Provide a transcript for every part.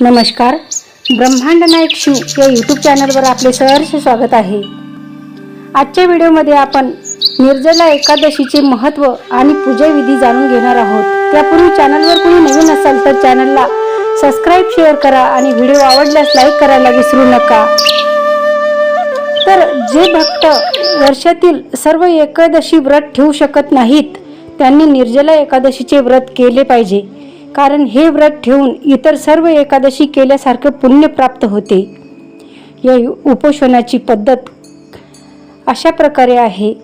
नमस्कार. ब्रह्मांड नायक शिव या यूट्यूब चॅनलवर आपले सहर्ष स्वागत आहे. आजच्या व्हिडिओमध्ये आपण निर्जला एकादशीचे महत्त्व आणि पूजाविधी जाणून घेणार आहोत. त्यापूर्वी चॅनलवर कोणी नवीन असाल तर चॅनलला सबस्क्राईब शेअर करा आणि व्हिडिओ आवडल्यास लाईक करायला विसरू नका. तर जे भक्त वर्षातील सर्व एकादशी व्रत ठेवू शकत नाहीत त्यांनी निर्जला एकादशीचे व्रत केले पाहिजे. कारण हे व्रत ठेवून इतर सर्व एकादशी केल्यासारखे पुण्य प्राप्त होते. या उपोषणाची पद्धत अशा प्रकारे आहे.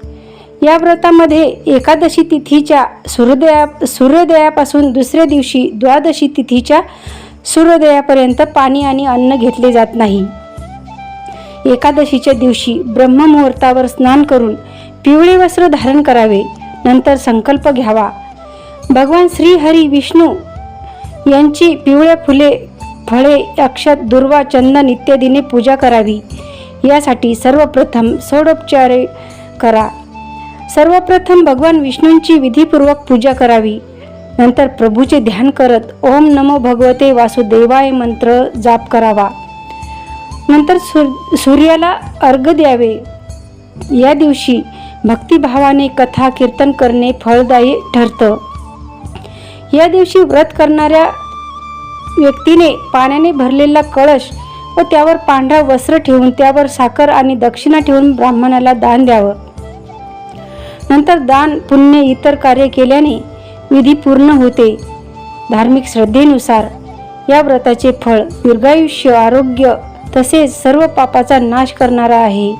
या व्रतामध्ये एकादशी तिथीच्या सूर्योदया सूर्योदयापासून दुसऱ्या दिवशी द्वादशी तिथीच्या सूर्योदयापर्यंत पाणी आणि अन्न घेतले जात नाही. एकादशीच्या दिवशी ब्रह्ममुहूर्तावर स्नान करून पिवळे वस्त्र धारण करावे. नंतर संकल्प घ्यावा. भगवान श्री हरी विष्णू यांची पिवळ्या फुले फळे अक्षत दुर्वा चंदन इत्यादीने पूजा करावी. यासाठी सर्वप्रथम सोडोपचारे करा. सर्वप्रथम भगवान विष्णूंची विधीपूर्वक पूजा करावी. नंतर प्रभूचे ध्यान करत ओम नमो भगवते वासुदेवाय मंत्र जाप करावा. नंतर सूर सूर्याला अर्घ द्यावे. या दिवशी भक्तिभावाने कथा कीर्तन करणे फळदायी ठरतं. या दिवशी व्रत करणाऱ्या व्यक्तीने पाण्याने भरलेला कळश व त्यावर पांढरा वस्त्र ठेवून त्यावर साखर आणि दक्षिणा ठेवून ब्राह्मणाला दान द्यावं. नंतर दान पुण्य इतर कार्य केल्याने विधी पूर्ण होते. धार्मिक श्रद्धेनुसार या व्रताचे फळ दीर्घायुष्य आरोग्य तसेच सर्व पापाचा नाश करणारा आहे.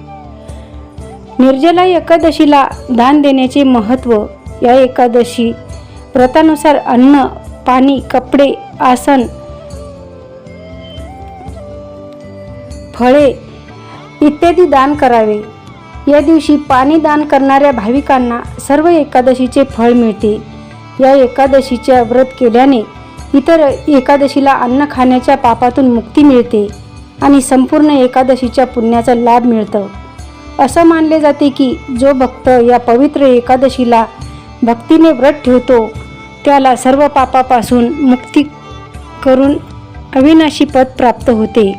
निर्जला एकादशीला दान देण्याचे महत्त्व या एकादशी व्रतानुसार अन्न पाणी कपडे आसन फळे इत्यादी दान करावे. या दिवशी पाणी दान करणाऱ्या भाविकांना सर्व एकादशीचे फळ मिळते. या एकादशीच्या व्रत केल्याने इतर एकादशीला अन्न खाण्याच्या पापातून मुक्ती मिळते आणि संपूर्ण एकादशीच्या पुण्याचा लाभ मिळतं. असं मानले जाते की जो भक्त या पवित्र एकादशीला भक्तीने व्रत ठेवतो त्याला सर्व पापापासून मुक्ती करून अविनाशी पद प्राप्त होते.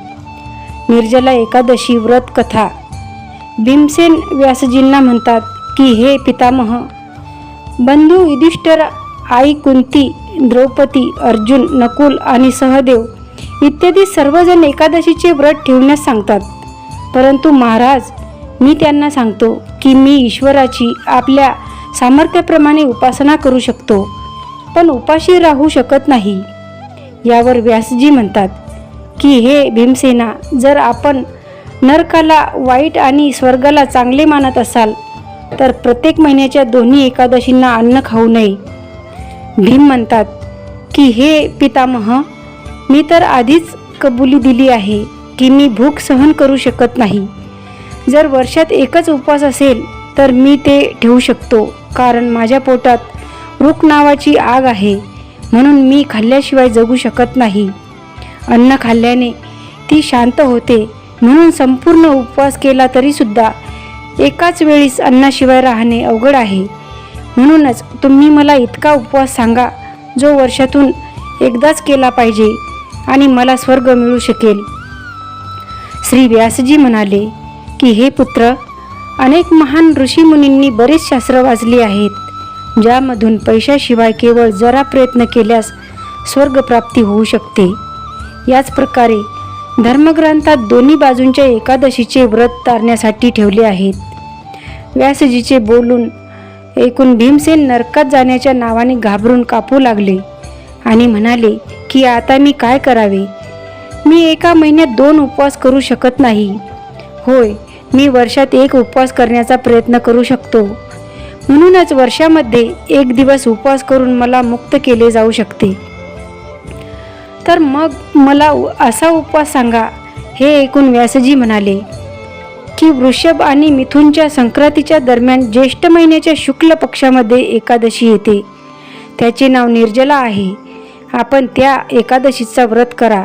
निर्जला एकादशी व्रत कथा. भीमसेन व्यासजींना म्हणतात की हे पितामह बंधू युधिष्ठर आई कुंती द्रौपदी अर्जुन नकुल आणि सहदेव इत्यादी सर्वजण एकादशीचे व्रत ठेवण्यास सांगतात. परंतु महाराज मी त्यांना सांगतो की मी ईश्वराची आपल्या सामर्थ्याप्रमाणे उपासना करू शकतो. पण उपाशी राहू शकत नाही. यावर व्यासजी म्हणतात की हे भीमसेना जर आपण नरकाला वाईट आणि स्वर्गाला चांगले मानत असाल तर प्रत्येक महिन्याच्या दोन्ही एकादशींना अन्न खाऊ नये. भीम म्हणतात की हे पितामह मी तर आधीच कबुली दिली आहे की मी भूक सहन करू शकत नाही. जर वर्षात एकच उपवास असेल तर मी ते ठेवू शकतो कारण माझ्या पोटात रुख नावाची आग आहे. म्हणून मी खाल्ल्याशिवाय जगू शकत नाही. अन्न खाल्ल्याने ती शांत होते. म्हणून संपूर्ण उपवास केला तरीसुद्धा एकाच वेळीस अन्नाशिवाय राहणे अवघड आहे. म्हणूनच तुम्ही मला इतका उपवास सांगा जो वर्षातून एकदाच केला पाहिजे आणि मला स्वर्ग मिळू शकेल. श्री व्यासजी म्हणाले की हे पुत्र अनेक महान ऋषीमुनींनी बरेच शास्त्र वाचली आहेत. ज्यामधून पैशाशिवाय केवळ जरा प्रयत्न केल्यास स्वर्गप्राप्ती होऊ शकते. याच प्रकारे धर्मग्रंथात दोन्ही बाजूंच्या एकादशीचे व्रत तारण्यासाठी ठेवले आहेत. व्यासजीचे बोलून एकूण भीमसेन नरकात जाण्याच्या नावाने घाबरून कापू लागले आणि म्हणाले की आता मी काय करावे? मी एका महिन्यात दोन उपवास करू शकत नाही. होय मी वर्षात एक उपवास करण्याचा प्रयत्न करू शकतो. म्हणूनच वर्षामध्ये एक दिवस उपवास करून मला मुक्त केले जाऊ शकते. तर मग मला उ- असा उपवास सांगा हे ऐकून व्यासजी म्हणाले की वृषभ आणि मिथुनच्या संक्रांतीच्या दरम्यान ज्येष्ठ महिन्याच्या शुक्ल पक्षामध्ये एकादशी येते. त्याचे नाव निर्जला आहे. आपण त्या एकादशीचा व्रत करा.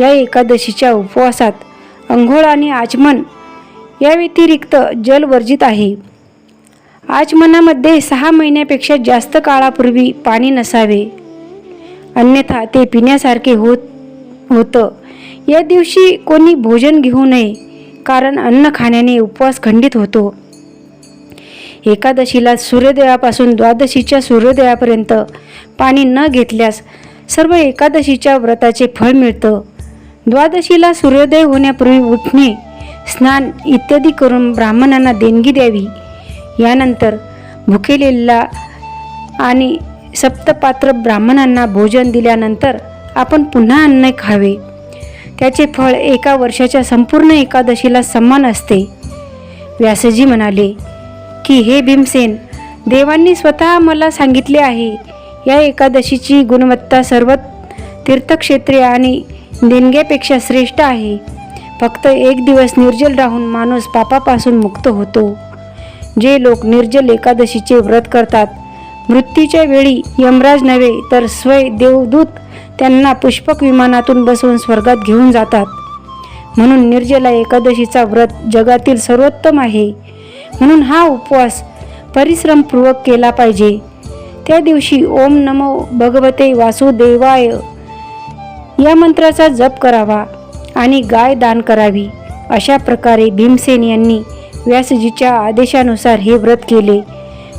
या एकादशीच्या उपवासात अंघोळ आणि आचमन या व्यतिरिक्त जल वर्जित आहे. आचमनामध्ये सहा महिन्यापेक्षा जास्त काळापूर्वी पाणी नसावे. अन्यथा ते पिण्यासारखे होत होतं. या दिवशी कोणी भोजन घेऊ नये कारण अन्न खाण्याने उपवास खंडित होतो. एकादशीला सूर्योदयापासून द्वादशीच्या सूर्योदयापर्यंत पाणी न घेतल्यास सर्व एकादशीच्या व्रताचे फळ मिळतं. द्वादशीला सूर्योदय होण्यापूर्वी उठणे स्नान इत्यादी करून ब्राह्मणांना देणगी द्यावी. यानंतर भुकेलेला आणि सप्तपात्र ब्राह्मणांना भोजन दिल्यानंतर आपण पुन्हा अन्न खावे. त्याचे फळ एका वर्षाच्या संपूर्ण एकादशीला समान असते. व्यासजी म्हणाले की हे भीमसेन देवांनी स्वतः मला सांगितले आहे या एकादशीची गुणवत्ता सर्व तीर्थक्षेत्रे आणि देणग्यापेक्षा श्रेष्ठ आहे. फक्त एक दिवस निर्जल राहून माणूस पापापासून मुक्त होतो. जे लोक निर्जल एकादशीचे व्रत करतात. मृत्यूच्या वेळी यमराज नव्हे तर स्वय देवदूत त्यांना पुष्पक विमानातून बसवून स्वर्गात घेऊन जातात. म्हणून निर्जला एकादशीचा व्रत जगातील सर्वोत्तम आहे. म्हणून हा उपवास परिश्रमपूर्वक केला पाहिजे. त्या दिवशी ओम नमो भगवते वासुदेवाय या मंत्राचा जप करावा आणि गाय दान करावी अशा प्रकारे भीमसेन यांनी व्यासजीच्या आदेशानुसार हे व्रत केले.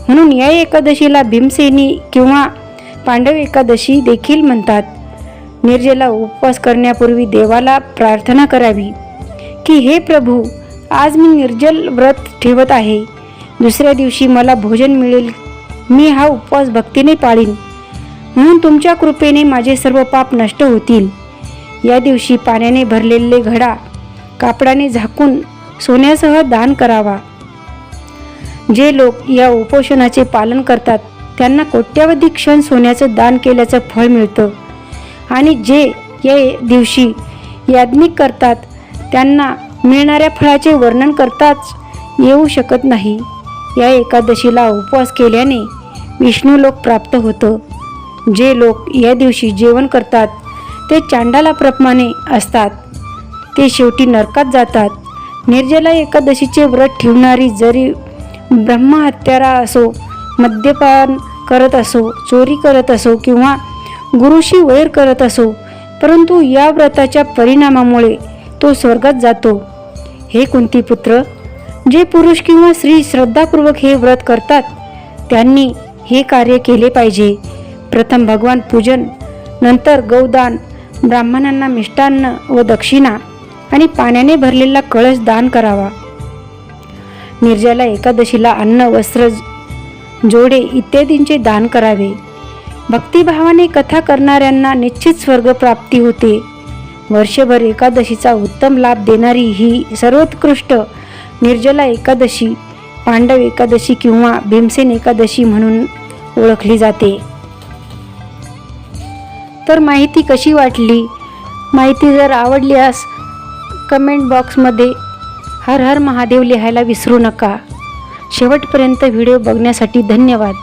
म्हणून या एकादशीला भीमसेनी किंवा पांडव एकादशी देखील म्हणतात. निर्जेला उपवास करण्यापूर्वी देवाला प्रार्थना करावी. की हे प्रभू आज मी निर्जल व्रत ठेवत आहे. दुसऱ्या दिवशी मला भोजन मिळेल. मी हा उपवास भक्तीने पाळीन. म्हणून तुमच्या कृपेने माझे सर्व पाप नष्ट होतील. या दिवशी पाण्याने भरलेले घडा कापडाने झाकून सोन्यासह दान करावा. जे लोक या उपोषणाचे पालन करतात त्यांना कोट्यावधी क्षण सोन्याचं दान केल्याचं फळ मिळतं. आणि जे या दिवशी याज्ञिक करतात त्यांना मिळणाऱ्या फळाचे वर्णन करताच येऊ शकत नाही. या एकादशीला उपवास केल्याने विष्णू लोक प्राप्त होतं. जे लोक या दिवशी जेवण करतात ते चांडाला प्रमाणे असतात. ते शेवटी नरकात जातात. निर्जला एकादशीचे व्रत ठेवणारी जरी ब्रह्महत्यारा असो मद्यपान करत असो चोरी करत असो किंवा गुरुशी वैर करत असो परंतु या व्रताच्या परिणामामुळे तो स्वर्गात जातो. हे कुंतीपुत्र जे पुरुष किंवा स्त्री श्रद्धापूर्वक हे व्रत करतात त्यांनी हे कार्य केले पाहिजे. प्रथम भगवान पूजन नंतर गौदान ब्राह्मणांना मिष्टान्न व दक्षिणा आणि पाण्याने भरलेला कळश दान करावा. निर्जला एकादशीला अन्न वस्त्र जोडे इत्यादींचे दान करावे. भक्तिभावाने कथा करणाऱ्यांना निश्चित स्वर्ग प्राप्ती होते. वर्षभर एकादशीचा उत्तम लाभ देणारी ही सर्वोत्कृष्ट निर्जला एकादशी पांडव एकादशी किंवा भीमसेन एकादशी म्हणून ओळखली जाते. तर माहिती कशी वाटली? माहिती जर आवडल्यास कमेंट बॉक्समध्ये हर हर महादेव लिहायला विसरू नका. शेवटपर्यंत व्हिडिओ बघण्यासाठी धन्यवाद.